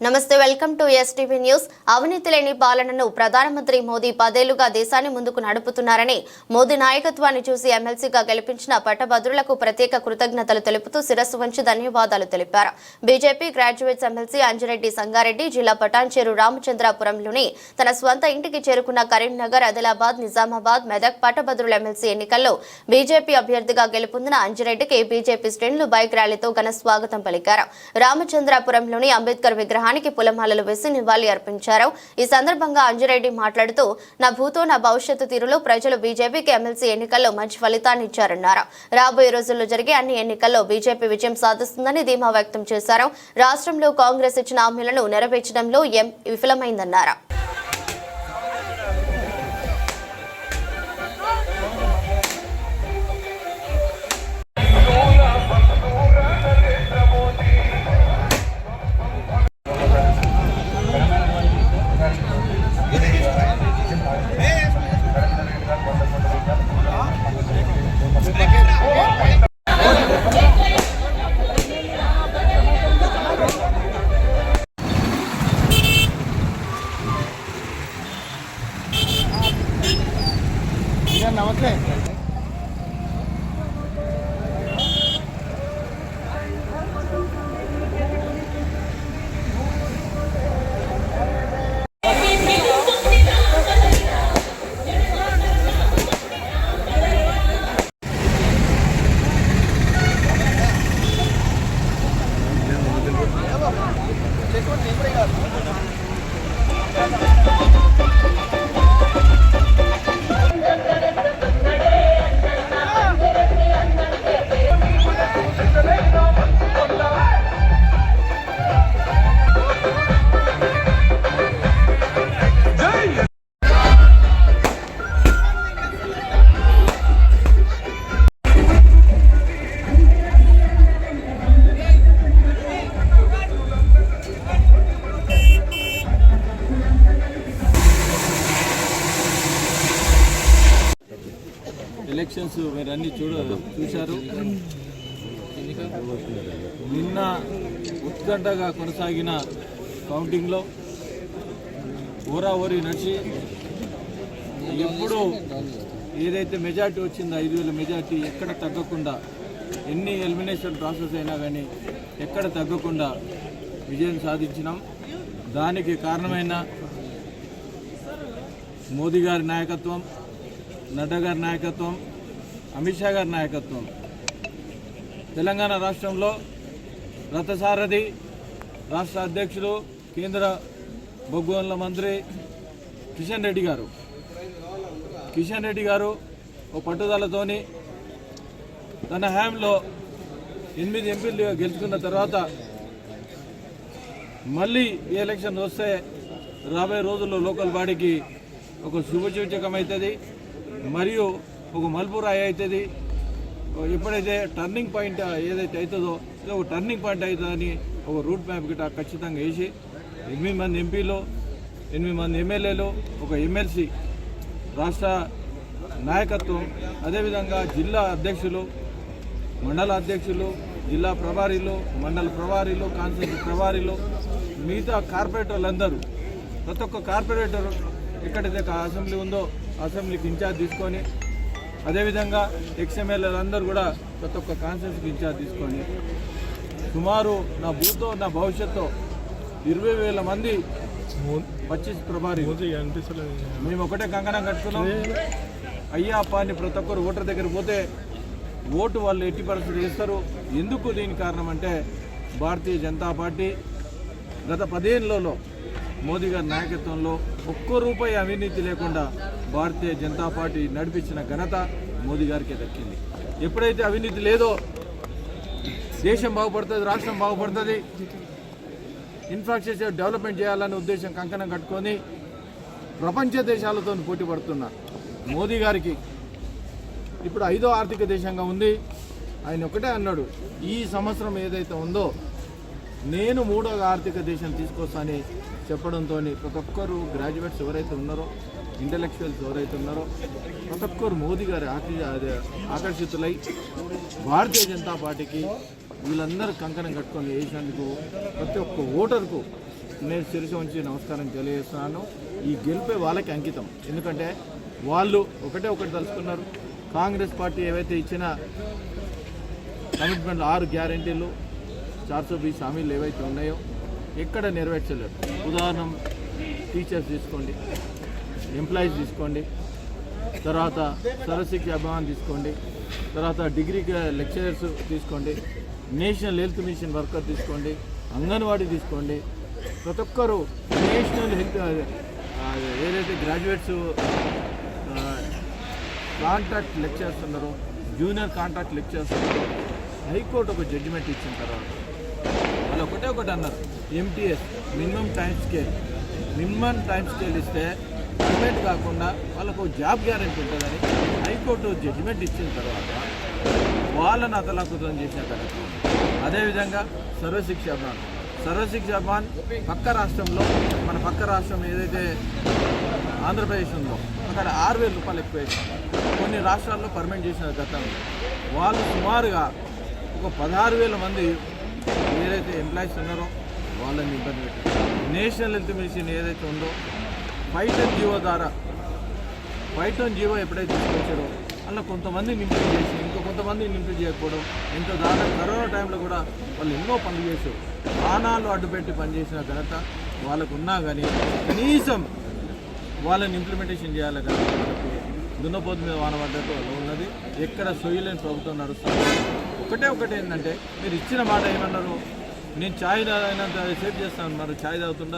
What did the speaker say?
నమస్తే welcome to STV news అవినీతి లేని పాలనను ప్రధానమంత్రి మోదీ పదేళ్ళుగా దేశాన్ని ముందుకు నడుపుతున్నారని మోదీ నాయకత్వాన్ని చూసి ఎమ్మెల్సీగా గెలిపించిన పట్టభద్రులకు ప్రత్యేక కృతజ్ఞతలు తెలుపుతూ శిరస్సు వంచి ధన్యవాదాలు తెలిపారు. BJP graduates MLC Anjireddy Sangareddy జిల్లా పటాన్చేరు రామచంద్రాపురంలోని తన స్వంత ఇంటికి చేరుకున్న కరీంనగర్ ఆదిలాబాద్ నిజామాబాద్ మెదక్ పట్టభద్రుల ఎమ్మెల్సీ ఎన్నికల్లో బీజేపీ అభ్యర్థిగా గెలుపొందిన అంజిరెడ్డికి బీజేపీ శ్రేణులు బైక్ ర్యాలీతో ఘన స్వాగతం పలికారు. రామచంద్రాపురంలోని అంబేద్కర్ విగ్రహం విగ్రహానికి పులమాలలు వేసి నివాళి అర్పించారు. ఈ సందర్భంగా అంజిరెడ్డి మాట్లాడుతూ నా భూతో నా భవిష్యత్తు తీరులో ప్రజలు బీజేపీకి ఎమ్మెల్సీ ఎన్నికల్లో మంచి ఫలితాన్ని ఇచ్చారన్నారు. రాబోయే రోజుల్లో జరిగే అన్ని ఎన్నికల్లో బీజేపీ విజయం సాధిస్తుందని ధీమా వ్యక్తం చేశారు. రాష్ట్రంలో కాంగ్రెస్ ఇచ్చిన హామీలను నెరవేర్చడంలో ఎం విఫలమైందన్నారు. ఎలక్షన్స్ మీరు అన్ని చూడ చూశారు. నిన్న ఉత్కంఠగా కొనసాగిన కౌంటింగ్లో ఓరి నడిచి ఎప్పుడు ఏదైతే మెజార్టీ వచ్చిందో ఐదు వేల మెజార్టీ ఎక్కడ తగ్గకుండా ఎన్ని ఎలిమినేషన్ ప్రాసెస్ అయినా కానీ ఎక్కడ తగ్గకుండా విజయం సాధించినాం. దానికి కారణమైన మోదీ గారి నాయకత్వం నడ్డా గారి నాయకత్వం అమిత్ షా గారి నాయకత్వం. తెలంగాణ రాష్ట్రంలో రథసారథి రాష్ట్ర అధ్యక్షులు కేంద్ర బొగ్గుల మంత్రి కిషన్ రెడ్డి గారు. కిషన్ రెడ్డి గారు ఓ పట్టుదలతోని తన హయాంలో ఎనిమిది ఎంపీలు గెలుచుకున్న తర్వాత మళ్ళీ ఈ ఎలక్షన్ వస్తే రాబోయే రోజుల్లో లోకల్ బాడీకి ఒక శుభసూచకం అవుతుంది మరియు ఒక మలుపు రాయి అవుతుంది. ఎప్పుడైతే టర్నింగ్ పాయింట్ ఏదైతే అవుతుందో ఇది ఒక టర్నింగ్ పాయింట్ అవుతుందని ఒక రూట్ మ్యాప్ గిట్ట ఖచ్చితంగా వేసి ఎనిమిది మంది ఎంపీలు ఎనిమిది మంది ఎమ్మెల్యేలు ఒక ఎమ్మెల్సీ రాష్ట్ర నాయకత్వం అదేవిధంగా జిల్లా అధ్యక్షులు మండల అధ్యక్షులు జిల్లా ప్రభారీలు మండల ప్రభారీలు కాన్స్టిట్యూన్సీ ప్రభారీలు మిగతా కార్పొరేటర్లందరూ ప్రతి ఒక్క కార్పొరేటర్ ఎక్కడైతే అసెంబ్లీ ఉందో అసెంబ్లీకి ఇన్ఛార్జ్ తీసుకొని అదేవిధంగా ఎక్స్ఎమ్మెల్యేలు అందరూ కూడా ప్రతి ఒక్క కాన్స్టిట్యూన్సీకి ఇన్ఛార్జ్ తీసుకొని సుమారు నా భూతో నా భవిష్యత్తు ఇరవై వేల మంది పచ్చిస్ ప్రభారీ. మేము ఒకటే కంకణం కట్టుకున్నాం. అయ్యా అప్ప అని ప్రతి ఒక్కరు ఓటర్ దగ్గర పోతే ఓటు వాళ్ళు ఎట్టి పరిస్థితి చేస్తారు ఎందుకు దీని కారణం అంటే భారతీయ జనతా పార్టీ గత పదేళ్ళలో మోదీ గారి నాయకత్వంలో ఒక్క రూపాయి అవినీతి లేకుండా భారతీయ జనతా పార్టీ నడిపించిన ఘనత మోదీ గారికి దక్కింది. ఎప్పుడైతే అవినీతి లేదో దేశం బాగుపడుతుంది రాష్ట్రం బాగుపడుతుంది ఇన్ఫ్రాస్ట్రక్చర్ డెవలప్మెంట్ చేయాలనే ఉద్దేశం కంకణం కట్టుకొని ప్రపంచ దేశాలతో పోటీ పడుతున్న మోదీ గారికి ఇప్పుడు ఐదో ఆర్థిక దేశంగా ఉంది. ఆయన ఒకటే అన్నాడు ఈ సంవత్సరం ఏదైతే ఉందో నేను మూడో ఆర్థిక దేశం తీసుకొస్తానని చెప్పడంతో ప్రతి ఒక్కరు గ్రాడ్యుయేట్స్ ఎవరైతే ఉన్నారో ఇంటలెక్చువల్స్ ఎవరైతే ఉన్నారో ప్రతి ఒక్కరు మోదీ గారి ఆకర్షి ఆకర్షితులై భారతీయ జనతా పార్టీకి వీళ్ళందరూ కంకణం కట్టుకొని వేసినందుకు ప్రతి ఒక్క ఓటర్కు నేను శిరస ఉంచి నమస్కారం తెలియజేస్తున్నాను. ఈ గెలిపే వాళ్ళకి అంకితం. ఎందుకంటే వాళ్ళు ఒకటే ఒకటి తలుచుకున్నారు. కాంగ్రెస్ పార్టీ ఏవైతే ఇచ్చిన కమిట్మెంట్ ఆరు గ్యారంటీలు చార్సో బీస్ హామీలు ఏవైతే ఉన్నాయో ఎక్కడ నెరవేర్చలేరు. ఉదాహరణ టీచర్స్ తీసుకోండి ఎంప్లాయీస్ తీసుకోండి తర్వాత సర్వశిక్ష అభిమాన్ తీసుకోండి తర్వాత డిగ్రీ లెక్చరర్స్ తీసుకోండి నేషనల్ హెల్త్ మిషన్ వర్కర్ తీసుకోండి అంగన్వాడీ తీసుకోండి. ప్రతి ఒక్కరు నేషనల్ హెల్త్ ఏదైతే గ్రాడ్యుయేట్స్ కాంట్రాక్ట్ లెక్చరర్స్ ఉన్నారో జూనియర్ కాంట్రాక్ట్ లెక్చరర్స్ ఉన్నారో హైకోర్టు ఒక జడ్జిమెంట్ ఇచ్చిన తర్వాత వాళ్ళు ఒకటే ఒకటి అన్నారు. MTS minimum time scale minimum time scale ఇస్తే పర్మనెంట్ కాకుండా వాళ్ళకు జాబ్ గ్యారెంటీ ఉంటుందని హైకోర్టు జడ్జిమెంట్ ఇచ్చిన తర్వాత వాళ్ళని అతలాకుతం చేసిన తర్వాత అదేవిధంగా సర్వశిక్ష అభియాన్ సర్వశిక్ష అభియాన్ పక్క రాష్ట్రంలో మన పక్క రాష్ట్రం ఏదైతే ఆంధ్రప్రదేశ్ ఉందో అక్కడ ఆరు వేల రూపాయలు ఎక్కువ కొన్ని రాష్ట్రాల్లో పర్మనెంట్ చేసిన గతంలో వాళ్ళు సుమారుగా ఒక పదహారు వేల మంది ఏదైతే ఎంప్లాయీస్ ఉన్నారో వాళ్ళని ఇబ్బంది పెట్టారు. నేషనల్ హెల్త్ మిషన్ ఏదైతే ఉందో ఫైటన్ జీవో ద్వారా ఫైటన్ జీవో ఎప్పుడైతే తీసుకొచ్చారో అలా కొంతమంది ఇంప్రూవ్ చేసి ఇంకో కొంతమంది ఇంప్రూవ్ చేయకపోవడం ఎంతో దాదాపు కరోనా టైంలో కూడా వాళ్ళు ఎన్నో పనులు చేశారు. ప్రాణాలు అడ్డుపెట్టి పనిచేసిన ఘనత వాళ్ళకు ఉన్నా కానీ కనీసం వాళ్ళని ఇంప్లిమెంటేషన్ చేయాలి కానీ దున్నపోతు మీద వాన పడ్డతో ఉన్నది. ఎక్కడ సొయ్యలేని ప్రభుత్వం నడుస్తుంది. ఒకటే ఒకటి ఏంటంటే మీరు ఇచ్చిన మాట ఏమన్నారు? నేను ఛాయ్ తాగినంత సేఫ్ చేస్తాను మరి ఛాయ్ తాగుతుండ